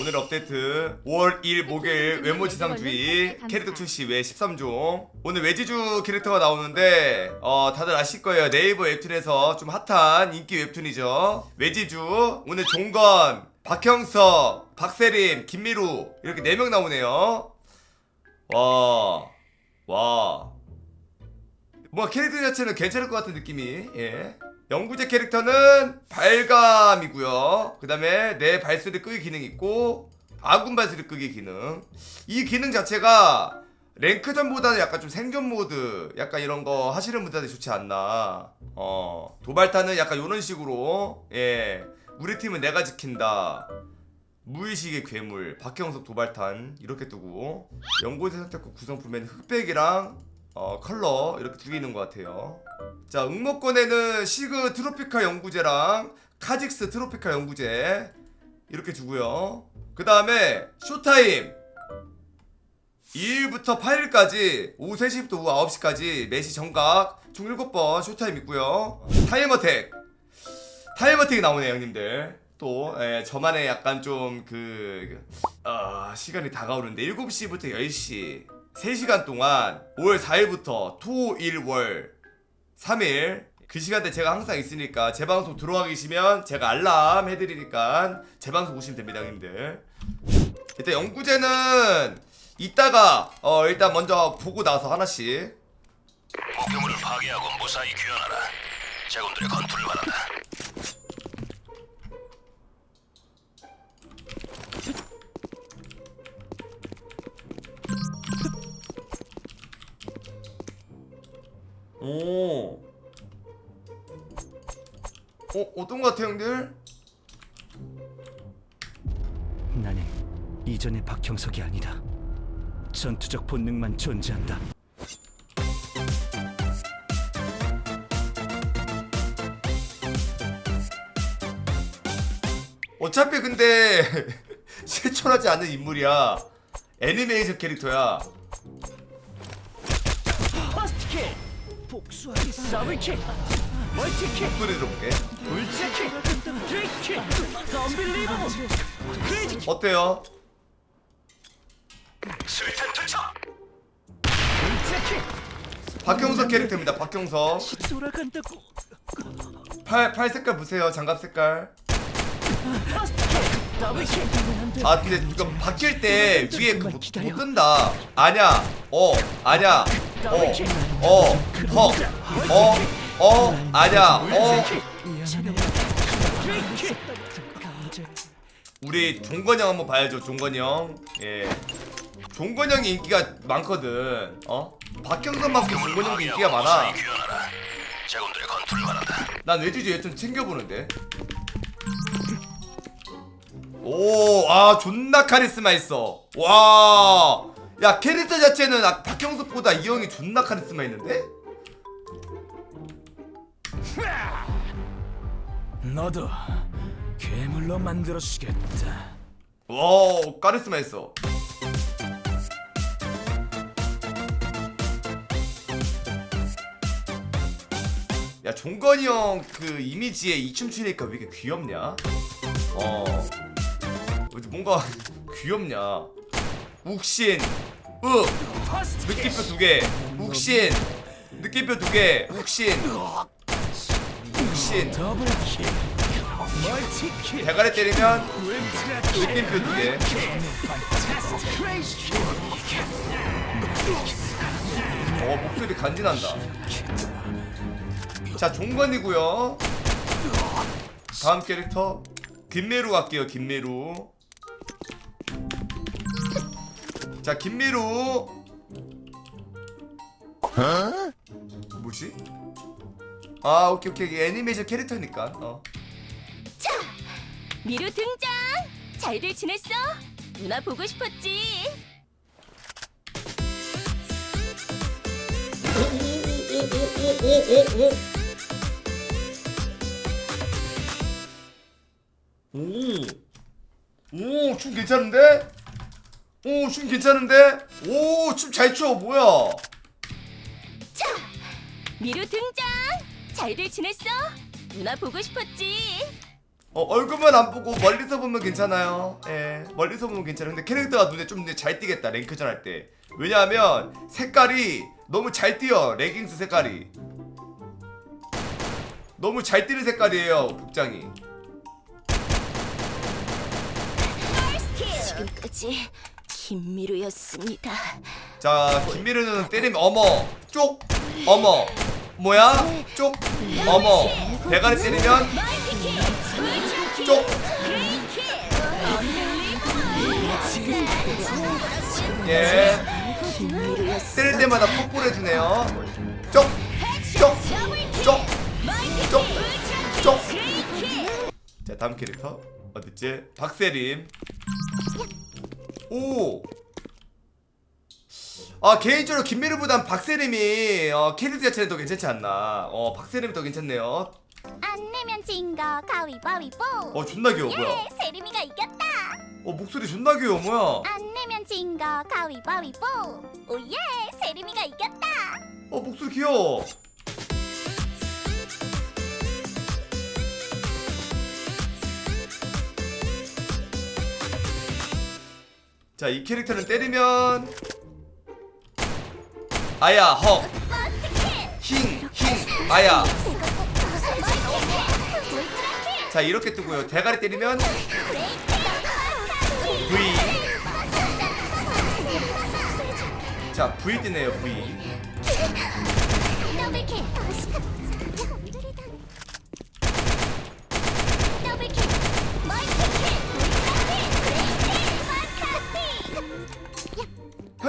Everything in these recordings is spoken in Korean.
오늘 업데이트 5월 1일 목요일 외모 지상주의 캐릭터 출시 외 13종 오늘 외지주 캐릭터가 나오는데 어 다들 아실 거예요. 네이버 웹툰에서 좀 핫한 인기 웹툰이죠. 외지주 오늘 종건 박형석 박세림 김미루 이렇게 4명 나오네요. 와 와. 뭔가 캐릭터 자체는 괜찮을 것 같은 느낌이 예. 영구제 캐릭터는 발감이고요. 그 다음에 내 발소리 끄기 기능 있고 아군 발소리 끄기 기능. 이 기능 자체가 랭크전보다는 약간 좀 생존 모드 약간 이런 거 하시는 분들한테 좋지 않나. 어 도발타는 약간 이런 식으로 예 우리 팀은 내가 지킨다. 무의식의 괴물 박형석 도발탄 이렇게 두고 연고제 선택과 구성품에는 흑백이랑 어, 컬러 이렇게 두 개 있는 것 같아요. 자, 응모권에는 시그 트로피카 연구제랑 카직스 트로피카 연구제 이렇게 주고요. 그 다음에 쇼타임 2일부터 8일까지 오후 3시부터 오후 9시까지 4시 정각 총 7번 쇼타임 있고요. 타임어택 타임어택이 나오네요, 형님들. 또 예, 저만의 약간 좀그 어, 시간이 다가오는데 7시부터 10시 3시간 동안 5월 4일부터 토, 일, 월 3일 그 시간대 제가 항상 있으니까 제 방송 들어와 계시면 제가 알람 해드리니까 제 방송 오시면 됩니다 형님들 일단 연구제는 이따가 어 일단 먼저 보고 나서 하나씩 목표물을 파괴하고 무사히 귀환하라. 제군들의 건투를 바란다. 어 어떤 것 같아 형들? 나는 이전의 박형석이 아니다. 전투적 본능만 존재한다. 어차피 근데 실존하지 않는 인물이야 애니메이션 캐릭터야 퍼스트킥! 복수하기 더블킥! 멀티킥! 소리 들어볼게 어때요? 박형석 캐릭터입니다 돌아간다고! 팔, 팔 색깔 보세요 장갑 색깔! 아 근데 이거 바뀔 때 위에 그못 못 뜬다 아냐 어 아냐 어어허어어 아냐 어 우리 종건이 형 한번 봐야죠 종건이 형예. 종건이 형이 인기가 많거든. 어? 박형선 만큼 종건이 형도 인기가 많아. 난 외주지 여튼 챙겨보는데. 오아 존나 카리스마 있어. 와야 캐릭터 자체는 아, 박형석보다 이 형이 존나 카리스마 있는데 너도 괴물로 만들어 주겠다. 와 카리스마 있어. 야 종건이 형 그 이미지에 이 춤 추니까 왜 이렇게 귀엽냐? 어. 뭔가 귀엽냐? 욱신 윽. 느낌표 두 개. 욱신 느낌표 두 개. 욱신 멀티킥! 대가리 때리면 느낌표 두개 크레이지 어 목소리 간지난다. 자 종건이고요. 다음 캐릭터 김미루 갈게요 김미루. 자 김미루. 뭐지? 아 오케이 오케이 애니메이션 캐릭터니까 어. 미루 등장! 잘들 지냈어? 누나 보고 싶었지? 오, 춤 괜찮은데? 오, 춤 괜찮은데? 오, 춤잘 춰, 뭐야? 미루 등장! 잘들 지냈어? 누나 보고 싶었지? 어, 얼굴만 안 보고 멀리서 보면 괜찮아요. 예, 멀리서 보면 괜찮아요. 근데 캐릭터가 눈에 좀 잘 띄겠다 랭크전 할 때. 왜냐하면 색깔이 너무 잘 띄어 레깅스 색깔이. 너무 잘 띄는 색깔이에요 복장이. 지금까지 김미루였습니다. 자 김미르는 때리면 어머 쪽 어머 뭐야 쪽 어머 대가리 때리면 쪽 예. 때릴 때마다 폭불 해주네요. 쪽, 쪽, 쪽, 쪽, 쪽. 자 다음 캐릭터 어딨지? 박세림. 오. 아 개인적으로 김미르보단 박세림이 어, 캐릭터 자체는 더 괜찮지 않나? 어 박세림이 더 괜찮네요. 안 내면 진 거 가위바위보. 어 존나 귀여워 뭐야? 예, 세림이가 이겼다. 어 목소리 존나 귀여워 뭐야? 안 내면 진 거 가위바위보. 오예, 세림이가 이겼다. 어 목소리 귀여워. 자, 이 캐릭터는 때리면 아야 헉. 힝, 힝, 아야. 자, 이렇게 뜨고요. 대가리 때리면 V. 자, V 뜨네요, V.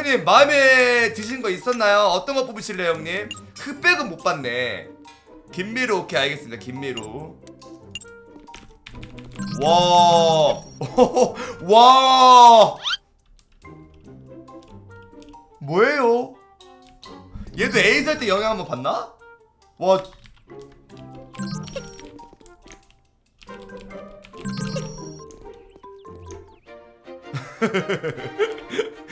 형님 마음에 드신 거 있었나요? 어떤 거 뽑으실래요 형님? 흑백은 못 봤네 김미루 오케이 알겠습니다 김미루 와, 와, 뭐예요? 얘도 에이스 할때 영향 한번 봤나? 와,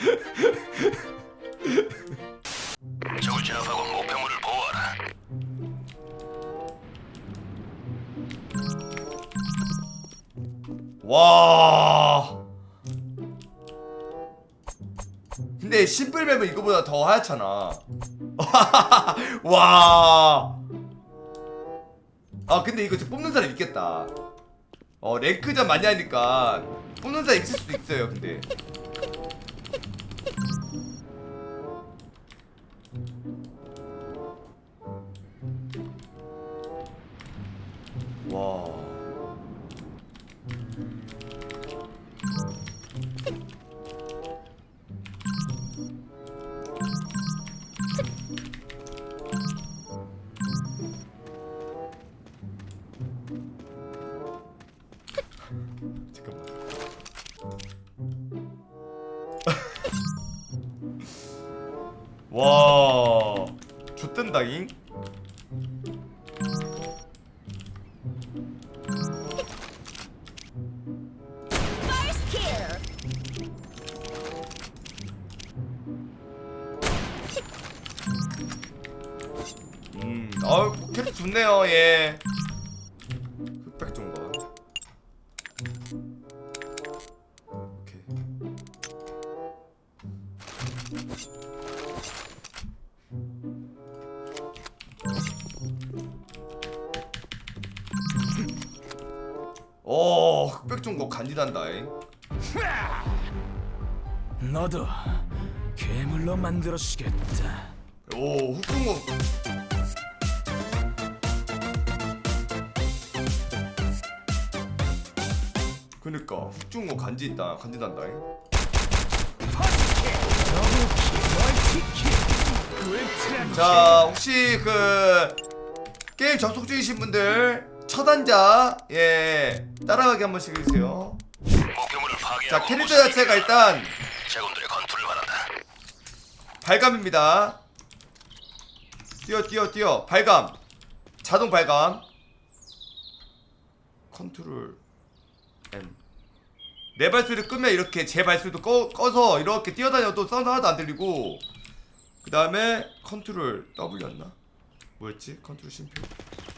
근데 심플맵은 이거보다 더 하얗잖아. 와. 아 근데 이거 진짜 뽑는 사람 있겠다. 어 랭크전 많이 하니까 뽑는 사람 있을 수도 있어요. 근데. 와. 와, 좋댄다잉. 음, 아유, 캐릭터 좋네요, 예. 간지난다잉. 너도 괴물로 만들어 주겠다. 오, 흑종고. 그니까 흑종고 간지 있다, 간지 난다잉. 자 혹시 그 게임 접속 중이신 분들 처단자 예 따라가기 한 번씩 해주세요 자 캐릭터 자체가. 일단 제군들의 건투를 바란다. 발감입니다 뛰어 뛰어 뛰어 발감 자동 발감 컨트롤 M 내 발소리 끄면 이렇게 제 발소리도 꺼, 꺼서 이렇게 뛰어다녀도 사운드 하나도 안 들리고 그 다음에 컨트롤 W였나? 뭐였지? 컨트롤 심표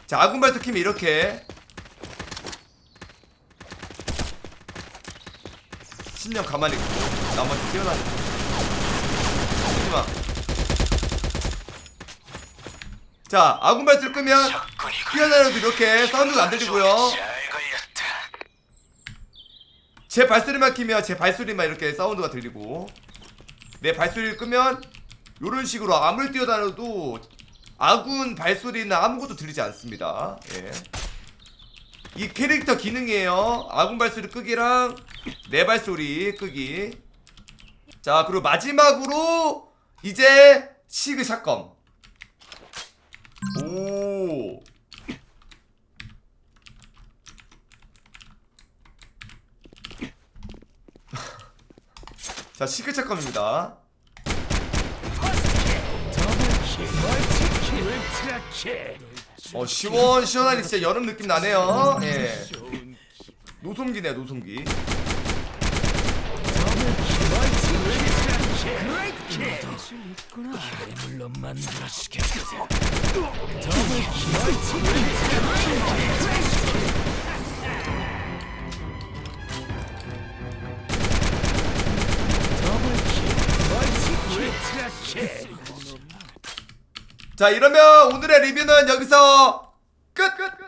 자 아군 발소 키면 이렇게 미친년 가만히 있고 나머지 뛰어다니 하지마 자 아군 발수를 끄면 뛰어다녀도 이렇게 사운드가 안 들리고요. 제 발소리만 키면 제 발소리만 이렇게 사운드가 들리고 내 발소리를 끄면 이런 식으로 아무리 뛰어다녀도 아군 발소리는 아무것도 들리지 않습니다. 예. 이 캐릭터 기능이에요. 아군 발소리 끄기랑 내 발소리 끄기. 자 그리고 마지막으로 이제 시그 샷건. 오. 자 시그 샷건입니다. 어 시원시원하니 진짜 여름 느낌 나네요. 예. 노송기네 노송기. 더블킬 멀티킬 울트라킬 있구나 괴물로 만들어주겠다 더블킬 멀티킬 더블 킬 멀티킬 울트라킬 자 이러면 오늘의 리뷰는 여기서 끝. 끝. 끝.